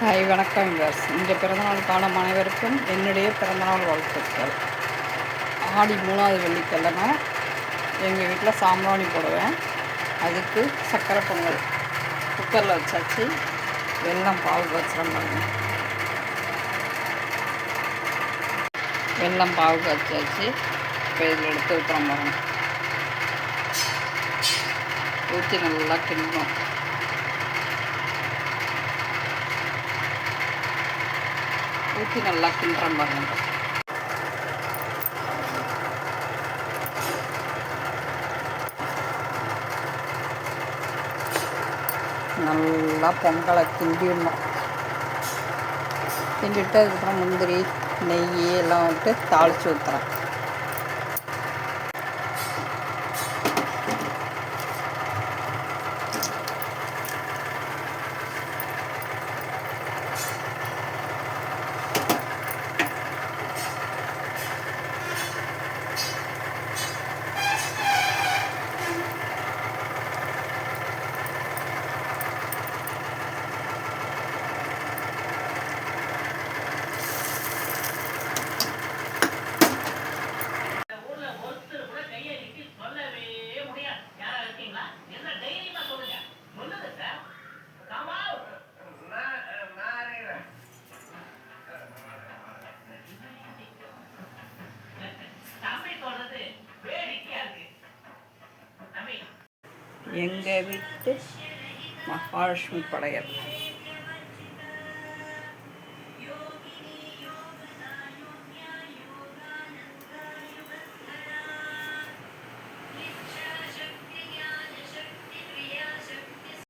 Hi வணக்கம் viewers இந்த பிறந்தநாள் காலம் அனைவருக்கும் என்னுடைய பிறந்தநாள் வாழ்த்துக்கள். ஆடி மூணாவது வெள்ளிக்கிழமை எங்கள் வீட்டில் சாம்பிராணி போடுவேன். அதுக்கு சர்க்கரை பொங்கல். குக்கரில் வச்சாச்சு. வெல்லம் பால் வச்சுறோம் வெள்ளம் வெல்லம் பாவு வச்சாச்சு இப்போ இதில் எடுத்து ஊற்றுறோம் பாருங்க ஊற்றி நல்லா கிண்டணும் ஊற்றி நல்லா கிண்டுற மாதிரி நல்லா பொங்கலை கிண்டிடணும். கிண்டிட்டு அதுக்கப்புறம் முந்திரி நெய் எல்லாம் விட்டு தாளித்து ஊற்றுறேன் என்ன தைரியமா சொல்லுங்க? சொல்லுங்க சார் காமா தம்பி சொல்றது வேடிக்கையா இருக்கு. தம்பி எங்கள் வீட்டு மகாலட்சுமி படையல்.